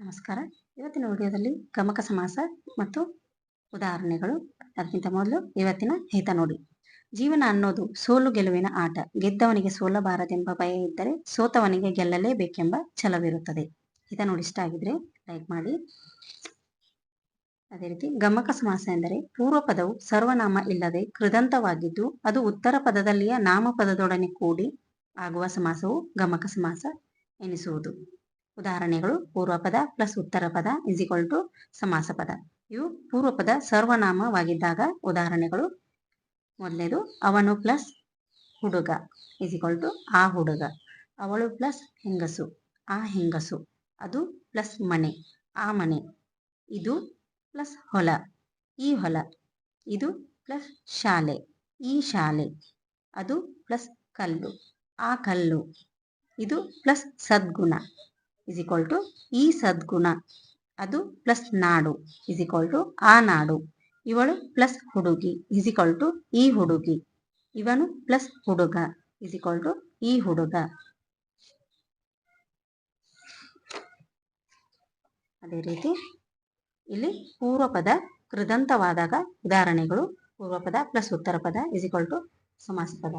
ನಮಸ್ಕಾರ. ಇವತ್ತಿನ ವಿಡಿಯೋದಲ್ಲಿ ಗಮಕ ಸಮಾಸ ಮತ್ತು ಉದಾಹರಣೆಗಳು. ಅದಕ್ಕಿಂತ ಮೊದಲು ಇವತ್ತಿನ ಹಿತ ನೋಡಿ. ಜೀವನ ಅನ್ನೋದು ಸೋಲು ಗೆಲುವಿನ ಆಟ. ಗೆದ್ದವನಿಗೆ ಸೋಲಬಾರದೆಂಬ ಭಯ ಇದ್ದರೆ ಸೋತವನಿಗೆ ಗೆಲ್ಲಲೇಬೇಕೆಂಬ ಛಲವಿರುತ್ತದೆ. ಹಿತ ನೋಡಿ ಇಷ್ಟ ಆಗಿದ್ರೆ ಲೈಕ್ ಮಾಡಿ. ಅದೇ ರೀತಿ ಗಮಕ ಸಮಾಸ ಎಂದರೆ ಪೂರ್ವ ಪದವು ಸರ್ವನಾಮ ಇಲ್ಲದೆ ಕೃದಂತವಾಗಿದ್ದು ಅದು ಉತ್ತರ ಪದದಲ್ಲಿಯ ನಾಮಪದದೊಡನೆ ಕೂಡಿ ಆಗುವ ಸಮಾಸವು ಗಮಕ ಸಮಾಸ ಎನಿಸುವುದು. ಉದಾಹರಣೆಗಳು ಪೂರ್ವಪದ ಪ್ಲಸ್ ಉತ್ತರ ಪದ ಇಸ್ ಈಕ್ವಲ್ ಟು ಸಮಾಸ ಪದ. ಇವು ಪೂರ್ವಪದ ಸರ್ವನಾಮವಾಗಿದ್ದಾಗ ಉದಾಹರಣೆಗಳು. ಮೊದಲೇದು ಅವನು ಪ್ಲಸ್ ಹುಡುಗ ಇಸ್ ಈಕ್ವಲ್ ಟು ಆ ಹುಡುಗ. ಅವಳು ಪ್ಲಸ್ ಹೆಂಗಸು, ಆ ಹೆಂಗಸು. ಅದು ಪ್ಲಸ್ ಮನೆ, ಆ ಮನೆ. ಇದು ಪ್ಲಸ್ ಹೊಲ, ಈ ಹೊಲ. ಇದು ಪ್ಲಸ್ ಶಾಲೆ, ಈ ಶಾಲೆ. ಅದು ಪ್ಲಸ್ ಕಲ್ಲು, ಆ ಕಲ್ಲು. ಇದು ಪ್ಲಸ್ ಸದ್ಗುಣ. ಇಸ್ ಈಕ್ವಲ್ ಟು ಈ ಸದ್ಗುಣ. ಅದು plus Nadu is equal to ಆ ನಾಡು. ಇವಳು ಪ್ಲಸ್ ಹುಡುಗಿ ಇಸ್ ಈಕ್ವಲ್ ಟು ಈ ಹುಡುಗಿ. ಇವನು ಪ್ಲಸ್ ಹುಡುಗ ಇಸ್ ಈಕ್ವಲ್ ಟು ಈ ಹುಡುಗ. ಅದೇ ರೀತಿ ಇಲ್ಲಿ ಪೂರ್ವಪದ ಕೃದಂತವಾದಾಗ ಉದಾಹರಣೆಗಳು, ಪೂರ್ವಪದ ಪ್ಲಸ್ ಉತ್ತರ ಪದ ಇಸ್ ಈಕ್ವಲ್ ಟು ಸಮಾಸ ಪದ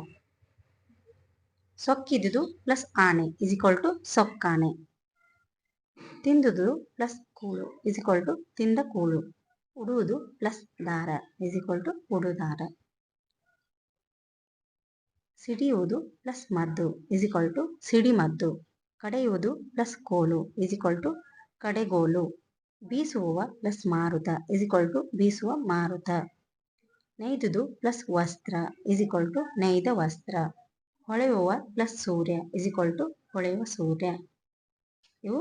ಸೊಕ್ಕಿದುದು ಪ್ಲಸ್ ಆನೆ ಇಸ್ ಈಕ್ವಲ್ ಟು ಸೊಕ್ಕಾನೆ. ತಿಂದುದು ಪ್ಲಸ್ ಕೂಳು ಇಸ್ ಟು ತಿಂದ ಕೂಳು. ಉಡುವುದು ಪ್ಲಸ್ ದಾರ ಇಸ್ ಈಕ್ವಲ್ ಟು ಉಡುದಾರ. ಸಿಡಿಯುವುದು ಪ್ಲಸ್ ಮದ್ದು ಇಸ್ ಈಕ್ವಲ್ ಟು ಸಿಡಿಮದ್ದು ಕಡೆಯುವುದು ಪ್ಲಸ್ ಕೋಲು ಇಸ್ ಟು ಕಡೆಗೋಲು. ಬೀಸುವ ಪ್ಲಸ್ ಮಾರುತ ಇಸ್ ಟು ಬೀಸುವ ಮಾರುತ. ನೈದುದು ಪ್ಲಸ್ ವಸ್ತ್ರ ಇಸ್ ಈಕ್ವಲ್ ಟು ನೈದ ವಸ್ತ್ರ. ಹೊಳೆಯುವ ಪ್ಲಸ್ ಸೂರ್ಯ ಇಸ್ ಟು ಹೊಳೆಯುವ ಸೂರ್ಯ. ಇವು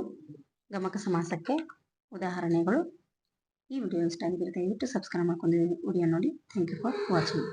ಗಮಕ ಸಮಾಸಕ್ಕೆ ಉದಾಹರಣೆಗಳು. ಈ ವಿಡಿಯೋ ಇಷ್ಟ ಆಗಿದ್ರೆ ದಯವಿಟ್ಟು ಸಬ್ಸ್ಕ್ರೈಬ್ ಮಾಡ್ಕೊಂಡು ವಿಡಿಯೋ ನೋಡಿ. Thank you for watching